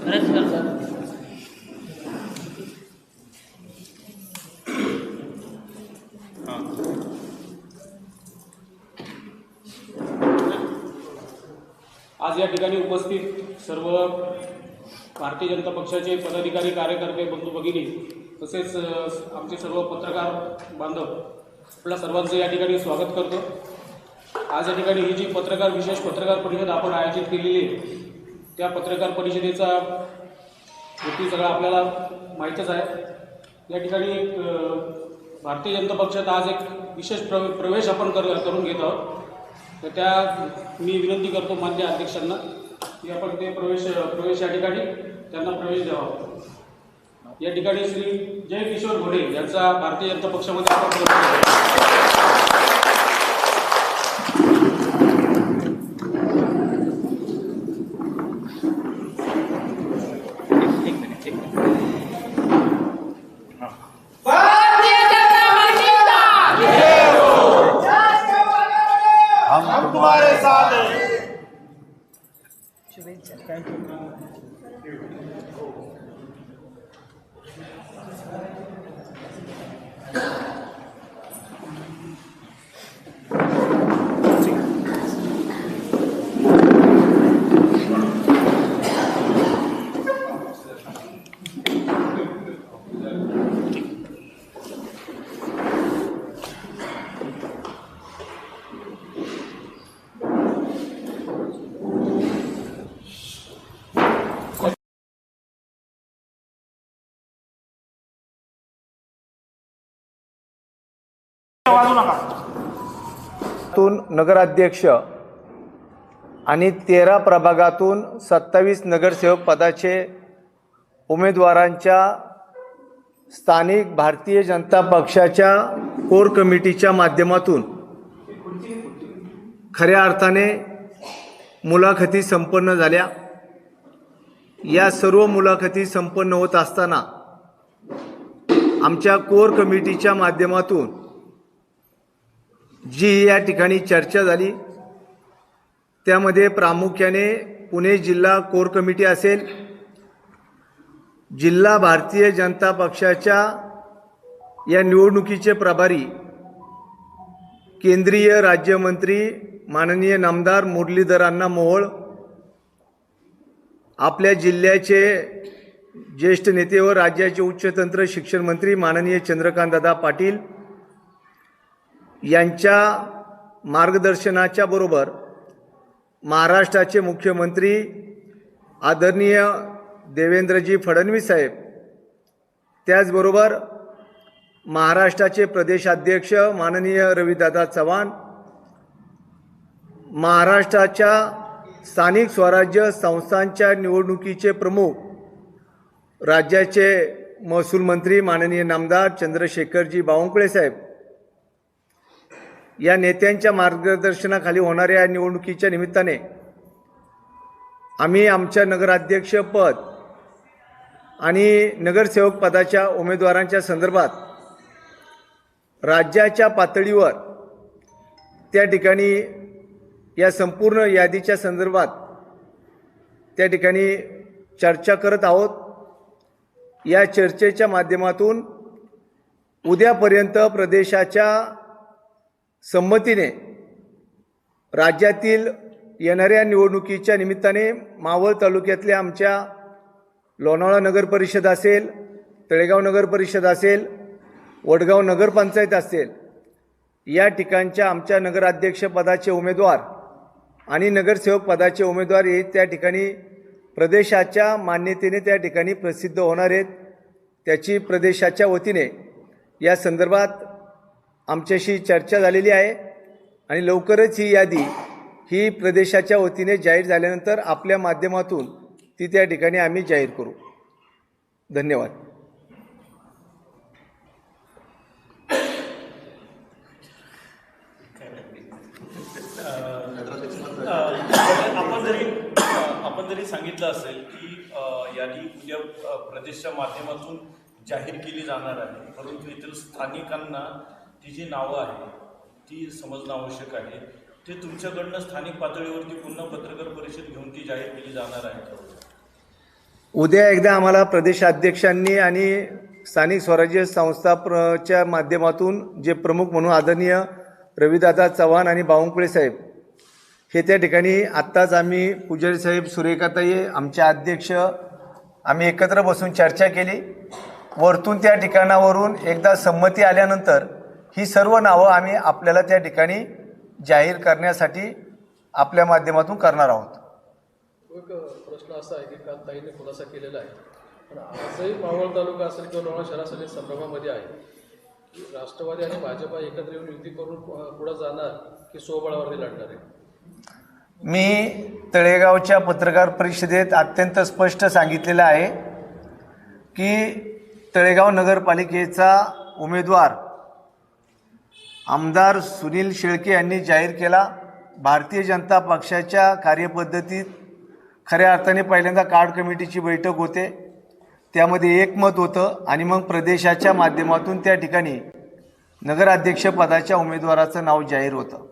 आज या ठिकाणी उपस्थित सर्व भारतीय जनता पक्षाचे पदाधिकारी कार्यकर्ते बंधू भगिनी तसेच आमचे सर्व पत्रकार बांधव आपल्या सर्वांचं या ठिकाणी स्वागत करतो. आज या ठिकाणी ही जी पत्रकार विशेष पत्रकार परिषद आपण आयोजित केलेली आहे त्या पत्रकार परिषदेचा गोष्टी सगळा आपल्याला माहीतच आहे. या ठिकाणी एक भारतीय जनता पक्षात आज एक विशेष प्र प्रवेश आपण कर करून घेत आहोत. तर त्या मी विनंती करतो मान्य अध्यक्षांना की आपण ते प्रवेश प्रवेश या ठिकाणी त्यांना प्रवेश द्यावा. या ठिकाणी श्री जय किशोर घोडे यांचा भारतीय जनता पक्षामध्ये आपण भारतीय वाजू नका. तून नगराध्यक्ष आणि तेरा प्रभागातून सत्तावीस नगरसेवक पदाचे उमेदवारांच्या स्थानिक भारतीय जनता पक्षाच्या कोर कमिटीच्या माध्यमातून खऱ्या अर्थाने मुलाखती संपन्न झाल्या. या सर्व मुलाखती संपन्न होत असताना आमच्या कोर कमिटीच्या माध्यमातून जी या ठिकाणी चर्चा झाली त्यामध्ये प्रामुख्याने पुणे जिल्हा कोर कमिटी असेल जिल्हा भारतीय जनता पक्षाच्या या निवडणुकीचे प्रभारी केंद्रीय राज्यमंत्री माननीय नामदार मुरलीधरांना मोहोळ आपल्या जिल्ह्याचे ज्येष्ठ नेते व राज्याचे उच्चतंत्र शिक्षण मंत्री माननीय चंद्रकांतदादा पाटील यांच्या मार्गदर्शनाच्या बरोबर महाराष्ट्राचे मुख्यमंत्री आदरणीय देवेंद्रजी फडणवीस साहेब त्याचबरोबर महाराष्ट्राचे प्रदेशाध्यक्ष माननीय रविदादा चव्हाण महाराष्ट्राच्या स्थानिक स्वराज्य संस्थांच्या निवडणुकीचे प्रमुख राज्याचे महसूल मंत्री माननीय नामदार चंद्रशेखरजी बावनकुळे साहेब या नेत्यांच्या मार्गदर्शनाखाली होणाऱ्या या निवडणुकीच्या निमित्ताने आम्ही आमच्या नगराध्यक्षपद आणि नगरसेवक पदाच्या उमेदवारांच्या संदर्भात राज्याच्या पातळीवर त्या ठिकाणी या संपूर्ण यादीच्या संदर्भात त्या ठिकाणी चर्चा करत आहोत. या चर्चेच्या माध्यमातून उद्यापर्यंत प्रदेशाच्या संमतीने राज्यातील येणाऱ्या निवडणुकीच्या निमित्ताने मावळ तालुक्यातल्या आमच्या लोणावळा नगर परिषद असेल तळेगाव नगर परिषद असेल वडगाव नगरपंचायत असेल या ठिकाणच्या आमच्या नगराध्यक्षपदाचे उमेदवार आणि नगरसेवक पदाचे उमेदवार हे त्या ठिकाणी प्रदेशाच्या मान्यतेने त्या ठिकाणी प्रसिद्ध होणार आहेत. त्याची प्रदेशाच्या वतीने या संदर्भात आमच्याशी चर्चा झालेली आहे आणि लवकरच ही यादी ही प्रदेशाच्या वतीने जाहीर झाल्यानंतर आपल्या माध्यमातून ती त्या ठिकाणी आम्ही जाहीर करू. धन्यवाद. आपण जरी आपण जरी सांगितलं असेल की यादी उद्या प्रदेशच्या माध्यमातून जाहीर केली जाणार आहे परंतु येथील स्थानिकांना ती जी नावं आहेत ती समजणं आवश्यक आहे ते तुमच्याकडनं स्थानिक पातळीवरती पुन्हा पत्रकार परिषद घेऊन ती जाहीर केली जाणार आहे. उद्या एकदा आम्हाला प्रदेशाध्यक्षांनी आणि स्थानिक स्वराज्य संस्थाच्या माध्यमातून जे प्रमुख म्हणून आदरणीय रविदादा चव्हाण आणि बावनकुळे साहेब हे त्या ठिकाणी आत्ताच आम्ही पुजारी साहेब सुरेखाताई आमचे अध्यक्ष आम्ही एकत्र बसून चर्चा केली. वरतून त्या ठिकाणावरून एकदा संमती आल्यानंतर ही सर्व नावं आम्ही आपल्याला त्या ठिकाणी जाहीर करण्यासाठी आपल्या माध्यमातून करणार आहोत. एक प्रश्न असा आहे की काल ताईने खुलासा केलेला आहे. पण आजही मावळ तालुका असेल किंवा लोणार शहर असेल संभ्रमामध्ये आहे की राष्ट्रवादी आणि भाजपा एकत्र येऊन युती करून पुढे जाणार की स्वबळावरती लढणार आहे? मी तळेगावच्या पत्रकार परिषदेत अत्यंत स्पष्ट सांगितलेलं आहे की तळेगाव नगरपालिकेचा उमेदवार आमदार सुनील शेळके यांनी जाहीर केला भारतीय जनता पक्षाच्या कार्यपद्धतीत खऱ्या अर्थाने पहिल्यांदा कार्ड कमिटीची बैठक होते. त्यामध्ये एकमत होतं आणि मग प्रदेशाच्या माध्यमातून त्या ठिकाणी नगराध्यक्षपदाच्या उमेदवाराचं नाव जाहीर होतं.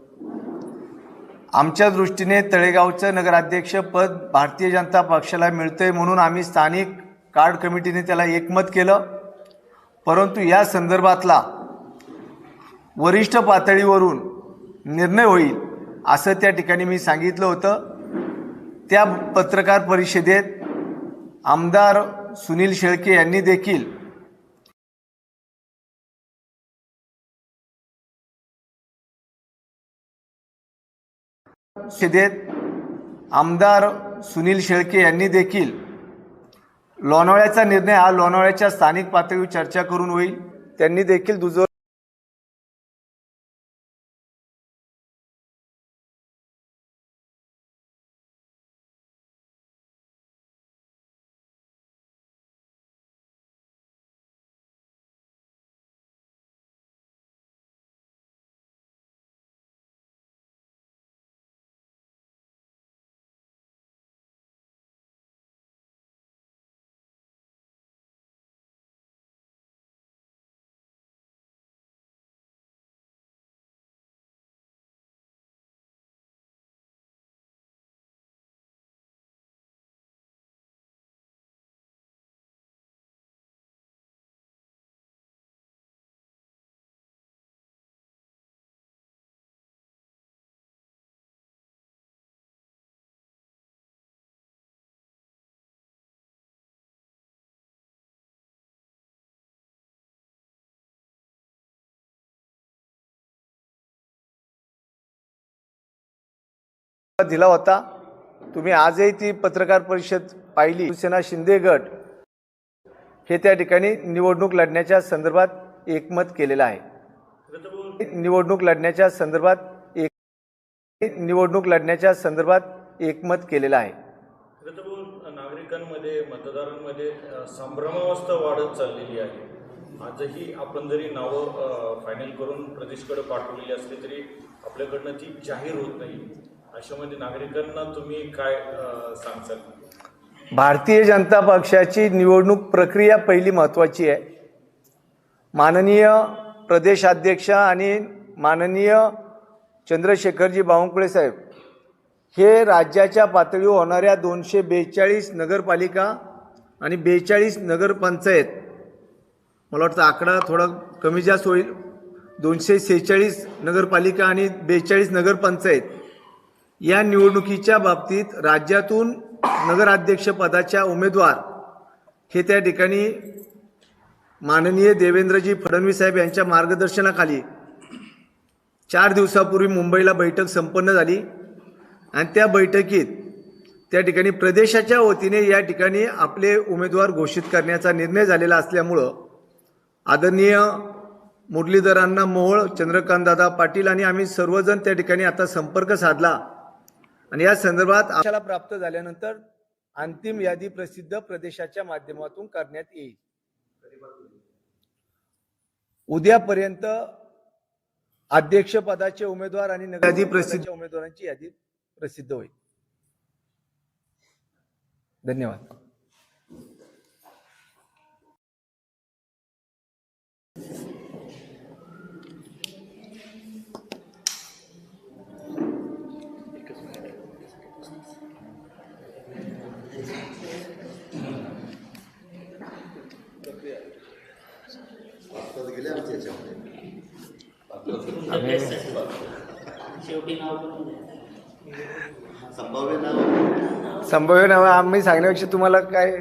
आमच्या दृष्टीने तळेगावचं नगराध्यक्षपद भारतीय जनता पक्षाला मिळतं आहे म्हणून आम्ही स्थानिक कार्ड कमिटीने त्याला एकमत केलं. परंतु या संदर्भातला वरिष्ठ पातळीवरून निर्णय होईल असं त्या ठिकाणी मी सांगितलं होतं. त्या पत्रकार परिषदेत आमदार सुनील शेळके यांनी देखील परिषदेत आमदार सुनील शेळके यांनी देखील लोणावळ्याचा निर्णय हा लोणावळ्याच्या स्थानिक पातळीवर चर्चा करून होईल. त्यांनी देखील दुजोर दिला होता. तुम्ही आजही ती पत्रकार परिषद पाहिली. शिवसेना शिंदे गट हे त्या ठिकाणी निवडणूक लढण्याच्या संदर्भात एकमत केलेलं आहे. निवडणूक लढण्याच्या संदर्भात एक निवडणूक लढण्याच्या संदर्भात एकमत केलेलं आहे. नागरिकांमध्ये मतदारांमध्ये संभ्रमावस्था वाढत चाललेली आहे. आजही आपण जरी नावं फायनल करून प्रदेशकडे पाठवलेली असली तरी आपल्याकडनं ती जाहीर होत नाही. अशामध्ये नागरिकांना तुम्ही काय अ, भारतीय जनता पक्षाची निवडणूक प्रक्रिया पहिली महत्त्वाची आहे. माननीय प्रदेशाध्यक्ष आणि माननीय चंद्रशेखरजी बावनकुळे साहेब हे राज्याच्या पातळीवर होणाऱ्या दोनशे बेचाळीस नगरपालिका आणि बेचाळीस नगरपंचायत मला वाटतं आकडा थोडा कमी जास्त होईल दोनशे सेहेचाळीस नगरपालिका आणि बेचाळीस नगरपंचायत या निवडणुकीच्या बाबतीत राज्यातून नगराध्यक्षपदाच्या उमेदवार हे त्या ठिकाणी माननीय देवेंद्रजी फडणवीस साहेब यांच्या मार्गदर्शनाखाली चार दिवसापूर्वी मुंबईला बैठक संपन्न झाली. आणि त्या बैठकीत त्या ठिकाणी प्रदेशाच्या वतीने या ठिकाणी आपले उमेदवार घोषित करण्याचा निर्णय झालेला असल्यामुळं आदरणीय मुरलीधरांना मोहोळ चंद्रकांतदादा पाटील आणि आम्ही सर्वजण त्या ठिकाणी आता संपर्क साधला. आणि या संदर्भात आम्हाला प्राप्त झाल्यानंतर अंतिम यादी प्रसिद्ध प्रदेशाच्या माध्यमातून करण्यात येईल. उद्यापर्यंत अध्यक्षपदाचे उमेदवार आणि यादी प्रसिद्ध उमेदवारांची यादी प्रसिद्ध होईल. धन्यवाद. संभाव्य नाव आम्ही सांगण्यापेक्षा तुम्हाला काय?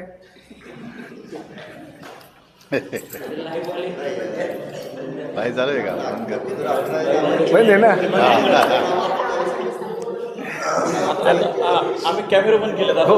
भाई चालू आहे का? आम्ही कॅमेरा पण केले हो.